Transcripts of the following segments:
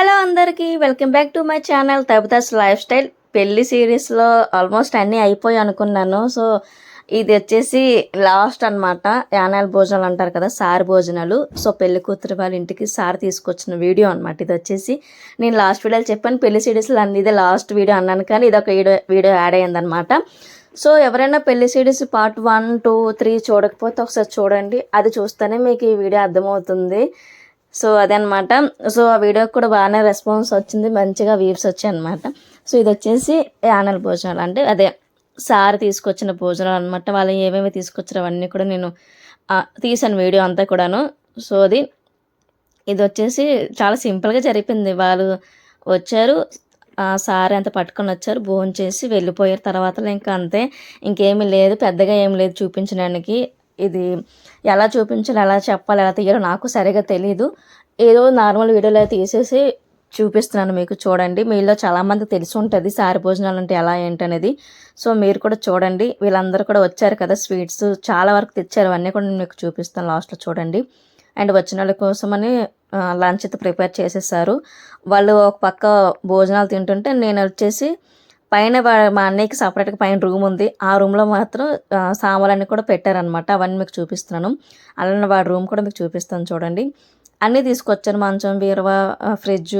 Hello అందరికీ welcome back to my channel Tabitha's lifestyle. పెళ్ళి సిరీస్లో ఆల్మోస్ట్ అన్నీ అయిపోయి అనుకున్నాను. సో ఇది వచ్చేసి లాస్ట్ అన్నమాట. యానాల భోజనాలు అంటారు కదా సార్ భోజనాలు. సో పెళ్ళి కూతురు వాళ్ళ ఇంటికి సార్ తీసుకొచ్చిన వీడియో అనమాట ఇది వచ్చేసి నేను లాస్ట్ వీడియోలో చెప్పాను. పెళ్ళి సిరీస్లో అన్ని ఇదే లాస్ట్ వీడియో అన్నాను కానీ ఇది ఒక వీడియో వీడియో యాడ్ అయ్యిందనమాట సో ఎవరైనా పెళ్ళి series part one two three చూడకపోతే ఒకసారి చూడండి. అది చూస్తేనే మీకు ఈ వీడియో అర్థమవుతుంది. సో అదనమాట. సో ఆ వీడియోకి కూడా బాగానే రెస్పాన్స్ వచ్చింది. మంచిగా వ్యూస్ వచ్చాయి అనమాట సో ఇది వచ్చేసి యానల్ భోజనాలు. అంటే అదే సార్ తీసుకొచ్చిన భోజనాలు అనమాట వాళ్ళు ఏమేమి తీసుకొచ్చారో అవన్నీ కూడా నేను తీసాను వీడియో అంతా కూడాను. సో అది ఇది వచ్చేసి చాలా సింపుల్గా జరిపింది. వాళ్ళు వచ్చారు ఆ సారీ అంత పట్టుకొని వచ్చారు. భోజనం చేసి వెళ్ళిపోయారు. తర్వాత ఇంకా అంతే. ఇంకేమీ లేదు. పెద్దగా ఏం లేదు చూపించడానికి. ఇది ఎలా చూపించాలి ఎలా చెప్పాలి ఎలా తీయాలో నాకు సరిగా తెలియదు ఏదో నార్మల్ వీడియోలో తీసేసి చూపిస్తున్నాను మీకు చూడండి. మీలో చాలామంది తెలిసి ఉంటుంది సారి భోజనాలు అంటే ఎలా ఏంటనేది. సో మీరు కూడా చూడండి. వీళ్ళందరూ కూడా వచ్చారు కదా స్వీట్స్. చాలా వరకు తెచ్చారు. అవన్నీ కూడా నేను మీకు చూపిస్తాను లాస్ట్లో చూడండి. అండ్ వచ్చిన వాళ్ళ కోసమని లంచ్ అయితే ప్రిపేర్ చేసేసారు. వాళ్ళు ఒక పక్క భోజనాలు తింటుంటే నేను వచ్చేసి పైన వా- మా అన్నయ్యకి సపరేట్గా పైన రూమ్ ఉంది. ఆ రూమ్లో మాత్రం సామాన్లన్నీ కూడా పెట్టారనమాట అవన్నీ మీకు చూపిస్తున్నాను. అలానే వాడి రూమ్ కూడా మీకు చూపిస్తాను చూడండి. అన్నీ తీసుకొచ్చాను. మంచం బీరువా ఫ్రిడ్జ్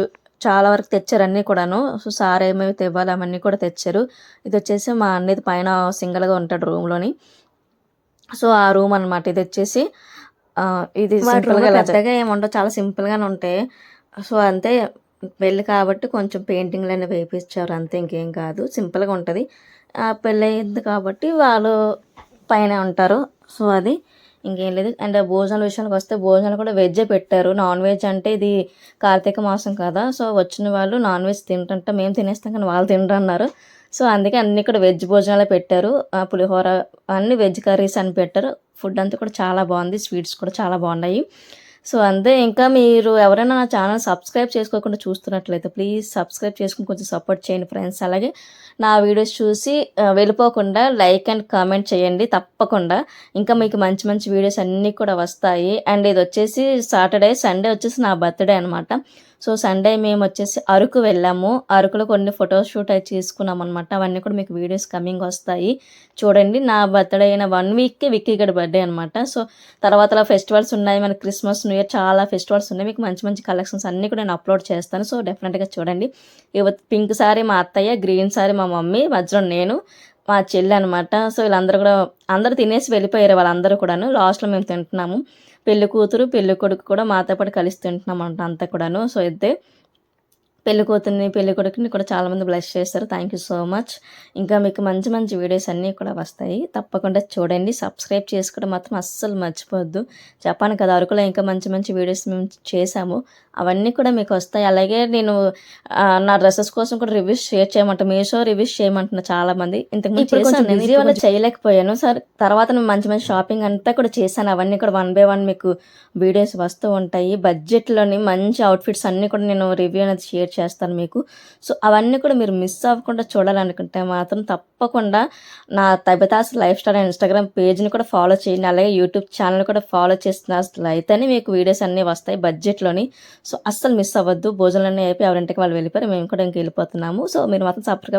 చాలా వరకు తెచ్చారు అన్నీ కూడాను. సో సార్ ఏమేమి తెవ్వాలి అవన్నీ కూడా తెచ్చారు. ఇది వచ్చేసి మా అన్నయ్యది పైన సింగిల్గా ఉంటాడు రూమ్లోని సో ఆ రూమ్ అన్నమాట. ఇది వచ్చేసి ఇది సింపుల్గా పెద్దగా ఏముండవు. చాలా సింపుల్గానే ఉంటాయి. సో అంతే. పెళ్ళి కాబట్టి కొంచెం పెయింటింగ్లు అనేవి వేయించారు అంతే ఇంకేం కాదు. సింపుల్గా ఉంటుంది. పెళ్ళి అయింది కాబట్టి వాళ్ళు పైన ఉంటారు. సో అది ఇంకేం లేదు. అండ్ భోజనాల విషయానికి వస్తే భోజనాలు కూడా వెజ్జే పెట్టారు. నాన్ వెజ్ అంటే ఇది కార్తీక మాసం కదా. సో వచ్చిన వాళ్ళు నాన్ వెజ్ తింటుంటే మేము తినేస్తాం కానీ వాళ్ళు తినరు అన్నారు సో అందుకే అన్ని ఇక్కడ వెజ్ భోజనాలే పెట్టారు. ఆ పులిహోర అన్ని వెజ్ కర్రీస్ అని పెట్టారు. ఫుడ్ అంతా కూడా చాలా బాగుంది. స్వీట్స్ కూడా చాలా బాగున్నాయి. సో అంతే ఇంకా మీరు ఎవరైనా నా ఛానల్ సబ్స్క్రైబ్ చేసుకోకుండా చూస్తున్నట్లయితే ప్లీజ్ సబ్స్క్రైబ్ చేసుకుని కొంచెం సపోర్ట్ చేయండి ఫ్రెండ్స్. అలాగే నా వీడియోస్ చూసి వెళ్ళిపోకుండా లైక్ అండ్ కామెంట్ చేయండి తప్పకుండా. ఇంకా మీకు మంచి మంచి వీడియోస్ అన్నీ కూడా వస్తాయి. అండ్ ఇది వచ్చేసి సాటర్డే సండే వచ్చేసి నా బర్త్డే అనమాట సో సండే మేము వచ్చేసి అరకు వెళ్ళాము. అరకులో కొన్ని ఫోటో షూట్ అయి చేసుకున్నాం అనమాట అవన్నీ కూడా మీకు వీడియోస్ కమింగ్ వస్తాయి. చూడండి నా బర్త్డే అయిన వన్ వీక్కి విక్కీ గడి బర్త్డే అనమాట సో తర్వాత ఫెస్టివల్స్ ఉన్నాయి. మన క్రిస్మస్ న్యూ ఇయర్ చాలా ఫెస్టివల్స్ ఉన్నాయి. మీకు మంచి మంచి కలెక్షన్స్ అన్నీ కూడా నేను అప్లోడ్ చేస్తాను. సో డెఫినెట్గా చూడండి. పింక్ సారీ మా అత్తయ్య గ్రీన్ సారీ మా మమ్మీ మధ్యలో నేను. మా చెల్లి అనమాట సో వీళ్ళందరూ కూడా అందరూ తినేసి వెళ్ళిపోయారు వాళ్ళందరూ కూడాను. లాస్ట్లో మేము తింటున్నాము. పెళ్ళి కూతురు పెళ్ళి కొడుకు కూడా మాతో పాటు కలిసి తింటున్నాం అంట అంతా కూడాను. సో అయితే పెళ్ళి కూతుర్ని పెళ్ళి కొడుకుని కూడా చాలామంది బ్లెస్ చేస్తారు. థ్యాంక్ యూ సో మచ్ ఇంకా మీకు మంచి మంచి వీడియోస్ అన్నీ కూడా వస్తాయి. తప్పకుండా చూడండి. సబ్స్క్రైబ్ చేసుకోవడం మాత్రం అస్సలు మర్చిపోవద్దు. చెప్పాను కదా అరకులో ఇంకా మంచి మంచి వీడియోస్ మేము చేసాము అవన్నీ కూడా మీకు వస్తాయి. అలాగే నేను నా డ్రెస్సెస్ కోసం కూడా రివ్యూస్ షేర్ చేయమంట మీషో రివ్యూస్ చేయమంటున్నా చాలా మంది. ఇంతకు ఇప్పుడు కొంచెం బిజీ busy వల్ల చేయలేకపోయాను. సరే తర్వాత నేను మంచి మంచి షాపింగ్ అంతా కూడా చేశాను. అవన్నీ కూడా వన్ బై వన్ మీకు వీడియోస్ వస్తూ ఉంటాయి. బడ్జెట్లోని మంచి అవుట్ఫిట్స్ అన్నీ కూడా నేను రివ్యూ అనేది షేర్ చేస్తాను మీకు. సో అవన్నీ కూడా మీరు మిస్ అవ్వకుండా చూడాలనుకుంటే మాత్రం తప్పకుండా నా తబితాస్ లైఫ్ స్టైల్ ఇన్స్టాగ్రామ్ పేజ్ని కూడా ఫాలో చేయండి. అలాగే యూట్యూబ్ ఛానల్ కూడా ఫాలో చేస్తున్నట్లయితేనే మీకు వీడియోస్ అన్నీ వస్తాయి బడ్జెట్లోని. సో అస్సలు మిస్ అవ్వద్దు. భోజనాలన్నీ అయిపోయి ఎవరింటికి వాళ్ళు వెళ్ళిపోయారు. మేము కూడా ఇంక వెళ్ళిపోతున్నాము. సో మీరు మాత్రం సపరేట్గా